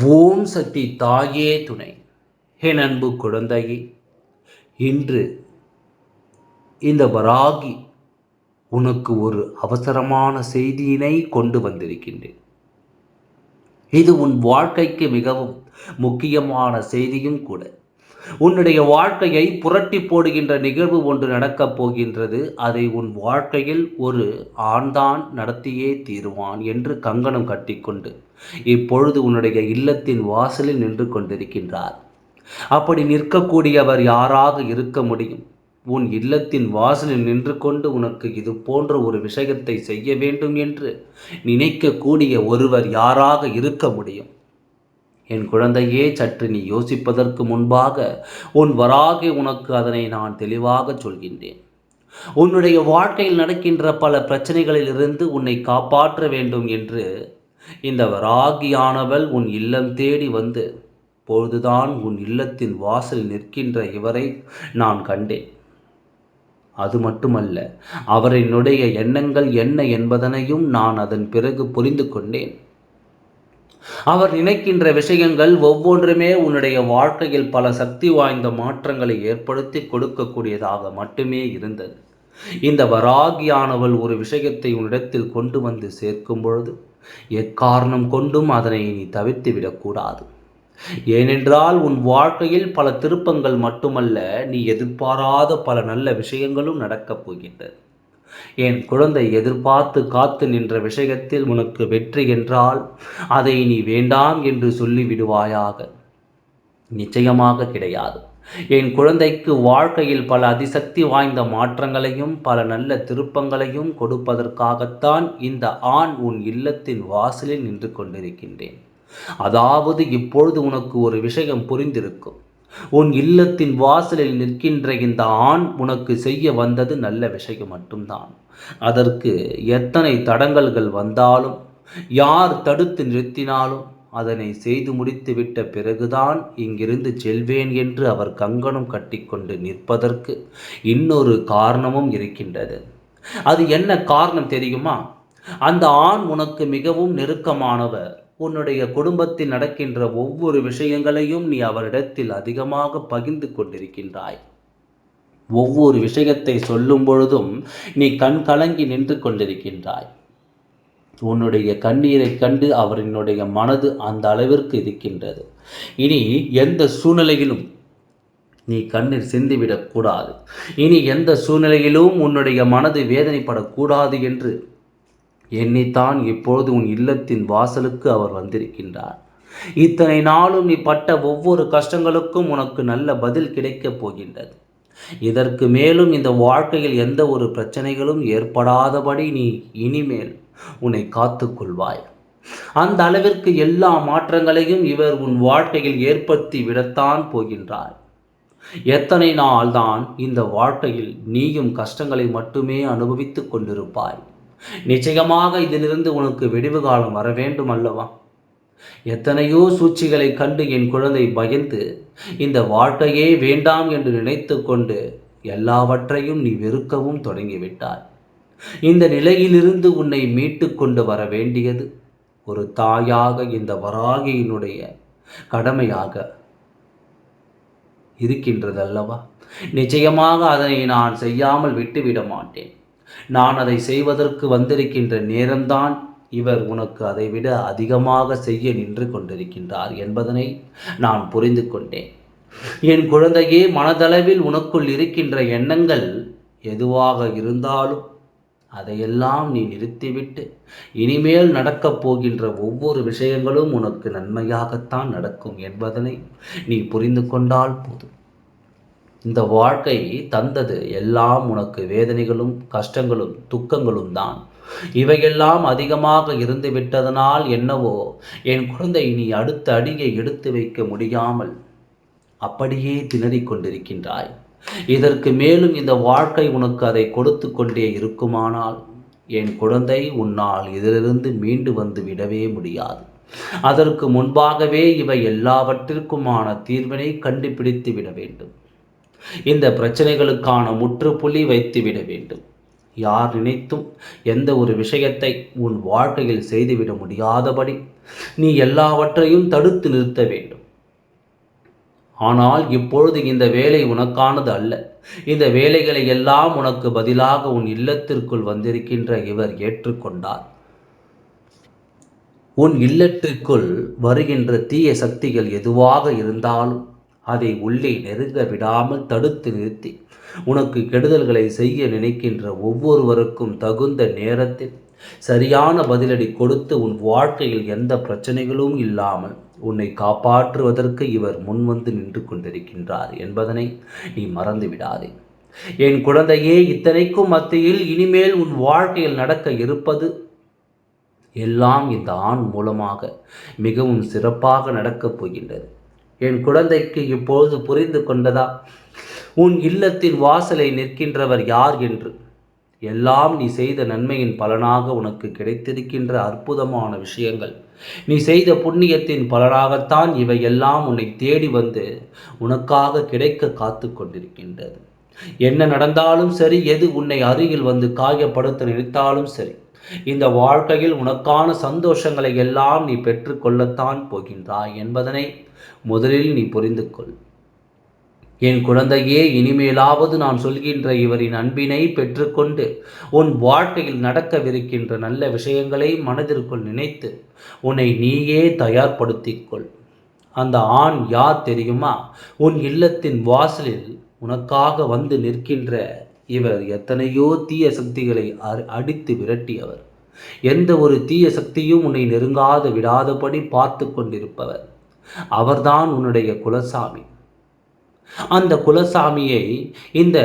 ஓம் சக்தி தாயே துணை. என் அன்பு குழந்தையே இன்று இந்த வராகி உனக்கு ஒரு அவசரமான செய்தியினை கொண்டு வந்திருக்கின்றேன். இது உன் வாழ்க்கைக்கு மிகவும் முக்கியமான செய்தியும் கூட. உன்னுடைய வாழ்க்கையை புரட்டி போடுகின்ற நிகழ்வு ஒன்று நடக்கப் போகின்றது. அதை உன் வாழ்க்கையில் ஒரு ஆண்தான் நடத்தியே தீருவான் என்று கங்கணம் கட்டிக்கொண்டு இப்பொழுது உன்னுடைய இல்லத்தின் வாசலில் நின்று கொண்டிருக்கின்றார். அப்படி நிற்கக்கூடியவர் யாராக இருக்க முடியும்? உன் இல்லத்தின் வாசலில் நின்று கொண்டு உனக்கு இது போன்ற ஒரு விஷயத்தை செய்ய வேண்டும் என்று நினைக்கக்கூடிய ஒருவர் யாராக இருக்க முடியும்? என் குழந்தையே சற்று நீ யோசிப்பதற்கு முன்பாக உன் வராகி உனக்கு அதனை நான் தெளிவாக சொல்கின்றேன். உன்னுடைய வாழ்க்கையில் நடக்கின்ற பல பிரச்சனைகளிலிருந்து உன்னை காப்பாற்ற வேண்டும் என்று இந்த வராகியானவள் உன் இல்லம் தேடி வந்து பொழுதுதான் உன் இல்லத்தின் வாசல் நிற்கின்ற இவரை நான் கண்டேன். அது மட்டுமல்ல அவரினுடைய எண்ணங்கள் என்ன என்பதனையும் நான் அதன் பிறகு புரிந்து கொண்டேன். அவர் நினைக்கின்ற விஷயங்கள் ஒவ்வொன்றுமே உன்னுடைய வாழ்க்கையில் பல சக்தி வாய்ந்த மாற்றங்களை ஏற்படுத்தி கொடுக்கக்கூடியதாக மட்டுமே இருந்தது. இந்த வராகியானவள் ஒரு விஷயத்தை உன்னிடத்தில் கொண்டு வந்து சேர்க்கும் பொழுது எக்காரணம் கொண்டும் அதனை நீ தவிர்த்து விடக்கூடாது. ஏனென்றால் உன் வாழ்க்கையில் பல திருப்பங்கள் மட்டுமல்ல நீ எதிர்பாராத பல நல்ல விஷயங்களும் நடக்கப் போகின்றது என் குழந்தை எதிர்பார்த்து காத்து நின்ற விஷயத்தில் உனக்கு வெற்றி என்றால் அதை நீ வேண்டாம் என்று சொல்லி விடுவாயாக நிச்சயமாக கிடையாது. என் குழந்தைக்கு வாழ்க்கையில் பல அதிசக்தி வாய்ந்த மாற்றங்களையும் பல நல்ல திருப்பங்களையும் கொடுப்பதற்காகத்தான் இந்த ஆண் உன் இல்லத்தின் வாசலில் நின்று கொண்டிருக்கின்றேன். அதாவது இப்பொழுது உனக்கு ஒரு விஷயம் புரிந்திருக்கும். உன் இல்லத்தின் வாசலில் நிற்கின்ற இந்த ஆண் உனக்கு செய்ய வந்தது நல்ல விஷயம் மட்டும்தான். அதற்கு எத்தனை தடங்கல்கள் வந்தாலும் யார் தடுத்து நிறுத்தினாலும் அதனை செய்து முடித்துவிட்ட பிறகுதான் இங்கிருந்து செல்வேன் என்று அவர் கங்கணம் கட்டிக்கொண்டு நிற்பதற்கு இன்னொரு காரணமும் இருக்கின்றது. அது என்ன காரணம் தெரியுமா? அந்த ஆண் உனக்கு மிகவும் நெருக்கமானவர். உன்னுடைய குடும்பத்தில் நடக்கின்ற ஒவ்வொரு விஷயங்களையும் நீ அவரிடத்தில் அதிகமாக பகிர்ந்து கொண்டிருக்கின்றாய். ஒவ்வொரு விஷயத்தை சொல்லும் பொழுதும் நீ கண் கலங்கி நின்று கொண்டிருக்கின்றாய். உன்னுடைய கண்ணீரை கண்டு அவரினுடைய மனது அந்த அளவிற்கு இருக்கின்றது. இனி எந்த சூழ்நிலையிலும் நீ கண்ணீர் சிந்திவிடக்கூடாது. இனி எந்த சூழ்நிலையிலும் உன்னுடைய மனது வேதனைப்படக்கூடாது என்று என்னைத்தான் இப்பொழுது உன் இல்லத்தின் வாசலுக்கு அவர் வந்திருக்கின்றார். இத்தனை நாளும் நீ பட்ட ஒவ்வொரு கஷ்டங்களுக்கும் உனக்கு நல்ல பதில் கிடைக்கப் போகின்றது. இதற்கு மேலும் இந்த வாழ்க்கையில் எந்த ஒரு பிரச்சனைகளும் ஏற்படாதபடி நீ இனிமேல் உன்னை காத்துக்கொள்வாய் அந்த அளவிற்கு எல்லா மாற்றங்களையும் இவர் உன் வாழ்க்கையில் ஏற்படுத்தி விடத்தான் போகின்றார். எத்தனை நாள் தான் இந்த வாழ்க்கையில் நீயும் கஷ்டங்களை மட்டுமே அனுபவித்துக் கொண்டிருப்பாய். நிச்சயமாக இதிலிருந்து உனக்கு விடிவு காலம் வர வேண்டும் அல்லவா? எத்தனையோ சூழ்ச்சிகளை கண்டு என் குழந்தை பயந்து இந்த வாழ்க்கையே வேண்டாம் என்று நினைத்து கொண்டு எல்லாவற்றையும் நீ வெறுக்கவும் தொடங்கிவிட்டாய். இந்த நிலையிலிருந்து உன்னை மீட்டு கொண்டு வர வேண்டியது ஒரு தாயாக இந்த வராகியினுடைய கடமையாக இருக்கின்றது அல்லவா நிச்சயமாக அதனை நான் செய்யாமல் விட்டுவிட மாட்டேன். நான் அதை செய்வதற்கு வந்திருக்கின்ற நேரம்தான் இவர் உனக்கு அதைவிட அதிகமாக செய்ய நின்று கொண்டிருக்கின்றார் என்பதனை நான் புரிந்து கொண்டேன். என் குழந்தையே மனதளவில் உனக்குள் இருக்கின்ற எண்ணங்கள் எதுவாக இருந்தாலும் அதையெல்லாம் நீ நிறுத்திவிட்டு இனிமேல் நடக்கப் போகின்ற ஒவ்வொரு விஷயங்களும் உனக்கு நன்மையாகத்தான் நடக்கும் என்பதனை நீ புரிந்து கொண்டால் போதும். இந்த வாழ்க்கை தந்தது எல்லாம் உனக்கு வேதனைகளும் கஷ்டங்களும் துக்கங்களும் தான். இவையெல்லாம் அதிகமாக இருந்து விட்டதனால் என்னவோ என் குழந்தை நீ அடுத்த அடியை எடுத்து வைக்க முடியாமல் அப்படியே திணறிக் கொண்டிருக்கின்றாய். இதற்கு மேலும் இந்த வாழ்க்கை உனக்கு அதை கொடுத்து கொண்டே இருக்குமானால் என் குழந்தை உன்னால் இதிலிருந்து மீண்டு வந்து விடவே முடியாது. அதற்கு முன்பாகவே இவை எல்லாவற்றிற்குமான தீர்வினை கண்டுபிடித்து விட வேண்டும். இந்த பிரச்சனைகளுக்கான முற்றுப்புள்ளி வைத்து விட வேண்டும். யார் நினைத்தும் எந்த ஒரு விஷயத்தை உன் வாழ்க்கையில் செய்துவிட முடியாதபடி நீ எல்லாவற்றையும் தடுத்து நிறுத்த வேண்டும். ஆனால் இப்பொழுது இந்த வேலை உனக்கானது அல்ல. இந்த வேலைகளை எல்லாம் உனக்கு பதிலாக உன் இல்லத்திற்குள் வந்திருக்கின்ற இவர் ஏற்றுக்கொண்டார். உன் இல்லத்திற்குள் வருகின்ற தீய சக்திகள் எதுவாக இருந்தாலும் அதை உள்ளே நெருங்க விடாமல் தடுத்து நிறுத்தி. உனக்கு கெடுதல்களை செய்ய நினைக்கின்ற ஒவ்வொருவருக்கும் தகுந்த நேரத்தில் சரியான பதிலடி கொடுத்து உன் வாழ்க்கையில் எந்த பிரச்சனைகளும் இல்லாமல் உன்னை காப்பாற்றுவதற்கு இவர் முன்வந்து நின்று கொண்டிருக்கின்றார் என்பதனை நீ மறந்து விடாதே. என் குழந்தையே இத்தனைக்கும் மத்தியில் இனிமேல் உன் வாழ்க்கையில் நடக்க இருப்பது எல்லாம் இந்த ஆண் மூலமாக மிகவும் சிறப்பாக நடக்கப் போகின்றது. என் குழந்தைக்கு இப்பொழுது புரிந்து கொண்டதா? உன் இல்லத்தின் வாசலை நிற்கின்றவர் யார் என்று. எல்லாம் நீ செய்த நன்மையின் பலனாக உனக்கு கிடைத்திருக்கின்ற அற்புதமான விஷயங்கள். நீ செய்த புண்ணியத்தின் பலனாகத்தான் இவை எல்லாம் உன்னை தேடி வந்து உனக்காக கிடைக்க காத்து கொண்டிருக்கின்றது. என்ன நடந்தாலும் சரி எது உன்னை அருகில் வந்து காயப்படுத்த நினைத்தாலும் சரி இந்த வாழ்க்கையில் உனக்கான சந்தோஷங்களை எல்லாம் நீ பெற்றுக்கொள்ளத்தான் போகின்றாய் என்பதனை முதலில் நீ புரிந்து கொள். என் குழந்தையே இனிமேலாவது நான் சொல்கின்ற இவரின் அன்பினை பெற்றுக்கொண்டு உன் வாழ்க்கையில் நடக்கவிருக்கின்ற நல்ல விஷயங்களை மனதிற்குள் நினைத்து உன்னை நீயே தயார்படுத்திக்கொள். அந்த ஆண் யார் தெரியுமா? உன் இல்லத்தின் வாசலில் உனக்காக வந்து நிற்கின்ற இவர் எத்தனையோ தீய சக்திகளை அடித்து விரட்டியவர் எந்த ஒரு தீய சக்தியும் உன்னை நெருங்காத விடாதபடி பார்த்து கொண்டிருப்பவர். அவர்தான் உன்னுடைய குலசாமி. அந்த குலசாமியை இந்த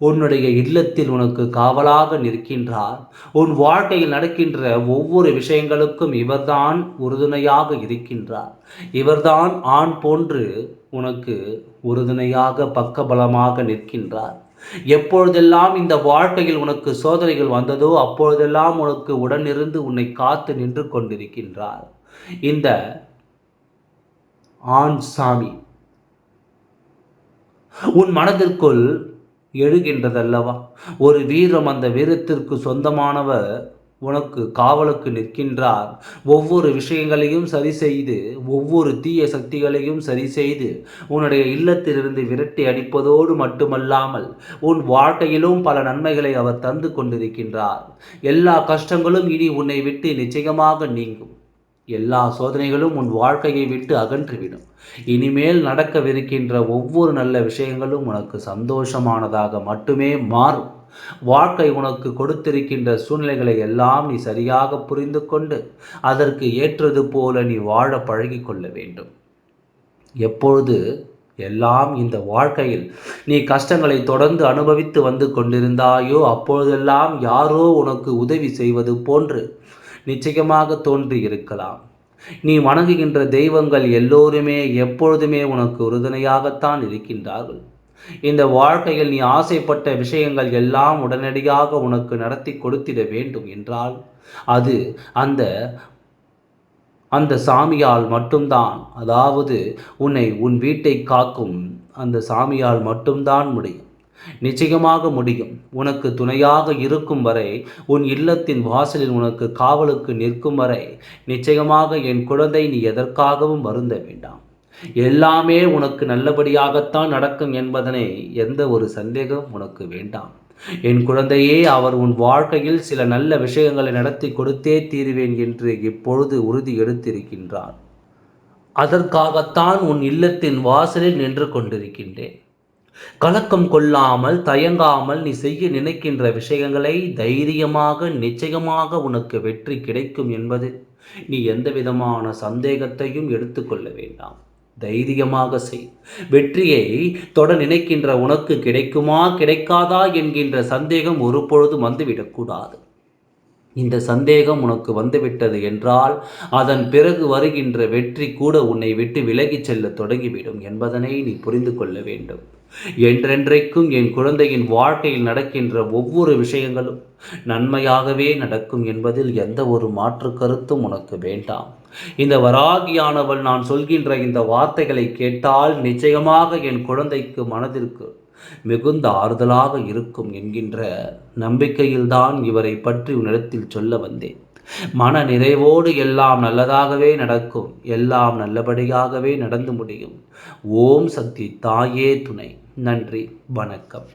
உன்னுடைய இல்லத்தில் உனக்கு காவலாக நிற்கின்றார். உன் வாழ்க்கையில் நடக்கின்ற ஒவ்வொரு விஷயங்களுக்கும் இவர்தான் உறுதுணையாக இருக்கின்றார். இவர்தான் ஆண் போன்று உனக்கு உறுதுணையாக பக்கபலமாக நிற்கின்றார். எப்பொழுதெல்லாம் இந்த வாழ்க்கையில் உனக்கு சோதனைகள் வந்ததோ அப்பொழுதெல்லாம் உனக்கு உடனிருந்து உன்னை காத்து நின்று கொண்டிருக்கின்றார். இந்த ஆண் சாமி உன் மனதிற்குள் எழுகின்றதல்லவா? ஒரு வீரம் அந்த வீரத்திற்கு சொந்தமானவர் உனக்கு காவலுக்கு நிற்கின்றார். ஒவ்வொரு விஷயங்களையும் சரி செய்து ஒவ்வொரு தீய சக்திகளையும் சரி செய்து உன்னுடைய இல்லத்திலிருந்து விரட்டி அடிப்பதோடு மட்டுமல்லாமல் உன் வாழ்க்கையிலும் பல நன்மைகளை அவர் தந்து கொண்டிருக்கின்றார். எல்லா கஷ்டங்களும் இனி உன்னை விட்டு நிச்சயமாக நீங்கும். எல்லா சோதனைகளும் உன் வாழ்க்கையை விட்டு அகன்றுவிடும். இனிமேல் நடக்கவிருக்கின்ற ஒவ்வொரு நல்ல விஷயங்களும் உனக்கு சந்தோஷமானதாக மட்டுமே மாறும். வாழ்க்கை உனக்கு கொடுத்திருக்கின்ற சூழ்நிலைகளை எல்லாம் நீ சரியாக புரிந்து கொண்டு அதற்கு ஏற்றது போல நீ வாழ பழகி கொள்ள வேண்டும். எப்பொழுது எல்லாம் இந்த வாழ்க்கையில் நீ கஷ்டங்களை தொடர்ந்து அனுபவித்து வந்து கொண்டிருந்தாயோ அப்பொழுதெல்லாம் யாரோ உனக்கு உதவி செய்வது போன்று நிச்சயமாக தோன்றி இருக்கலாம். நீ வணங்குகின்ற தெய்வங்கள் எல்லோருமே எப்பொழுதுமே உனக்கு உறுதுணையாகத்தான் இருக்கின்றார்கள். இந்த வாழ்க்கையில் நீ ஆசைப்பட்ட விஷயங்கள் எல்லாம் உடனடியாக உனக்கு நடத்தி கொடுத்திட வேண்டும் என்றால் அது அந்த அந்த சாமியால் மட்டும்தான் அதாவது உன்னை உன் வீட்டை காக்கும் அந்த சாமியால் மட்டும்தான் முடியும். நிச்சயமாக முடியும். உனக்கு துணையாக இருக்கும் வரை உன் இல்லத்தின் வாசலில் உனக்கு காவலுக்கு நிற்கும் வரை நிச்சயமாக என் குழந்தை நீ எதற்காகவும் வருந்த வேண்டாம். எல்லாமே உனக்கு நல்லபடியாகத்தான் நடக்கும் என்பதனை எந்த ஒரு சந்தேகம் உனக்கு வேண்டாம். என் குழந்தையே அவர் உன் வாழ்க்கையில் சில நல்ல விஷயங்களை நடத்தி கொடுத்தே தீருவேன் என்று இப்பொழுது உறுதி எடுத்திருக்கின்றார். அதற்காகத்தான் உன் இல்லத்தின் வாசலில் நின்று கொண்டிருக்கின்றேன். கலக்கம் கொள்ளாமல் தயங்காமல் நீ செய்ய நினைக்கின்ற விஷயங்களை தைரியமாக நிச்சயமாக உனக்கு வெற்றி கிடைக்கும் என்பது நீ எந்த விதமான சந்தேகத்தையும் எடுத்துக்கொள்ள வேண்டாம். தைரியமாக செய். வெற்றியை தொட நினைக்கின்ற உனக்கு கிடைக்குமா கிடைக்காதா என்கின்ற சந்தேகம் ஒரு பொழுதும் வந்துவிடக்கூடாது இந்த சந்தேகம் உனக்கு வந்துவிட்டது என்றால் அதன் பிறகு வருகின்ற வெற்றி கூட உன்னை விட்டு விலகிச் செல்ல தொடங்கிவிடும் என்பதனை நீ புரிந்து கொள்ள வேண்டும். என்றென்றைக்கும் என் குழந்தையின் வாழ்க்கையில் நடக்கின்ற ஒவ்வொரு விஷயங்களும் நன்மையாகவே நடக்கும் என்பதில் எந்த ஒரு மாற்று கருத்தும் உனக்கு வேண்டாம். இந்த வராகியானவள் நான் சொல்கின்ற இந்த வார்த்தைகளை கேட்டால் நிச்சயமாக என் குழந்தைக்கு மனதிற்கு மிகுந்த ஆறுதலாக இருக்கும் என்கின்ற நம்பிக்கையில்தான் இவரை பற்றி உன்னிடத்தில் சொல்ல வந்தேன். மன நிறைவோடு எல்லாம் நல்லதாகவே நடக்கும் எல்லாம் நல்லபடியாகவே நடந்து முடியும். ஓம் சக்தி தாயே துணை. நன்றி வணக்கம்.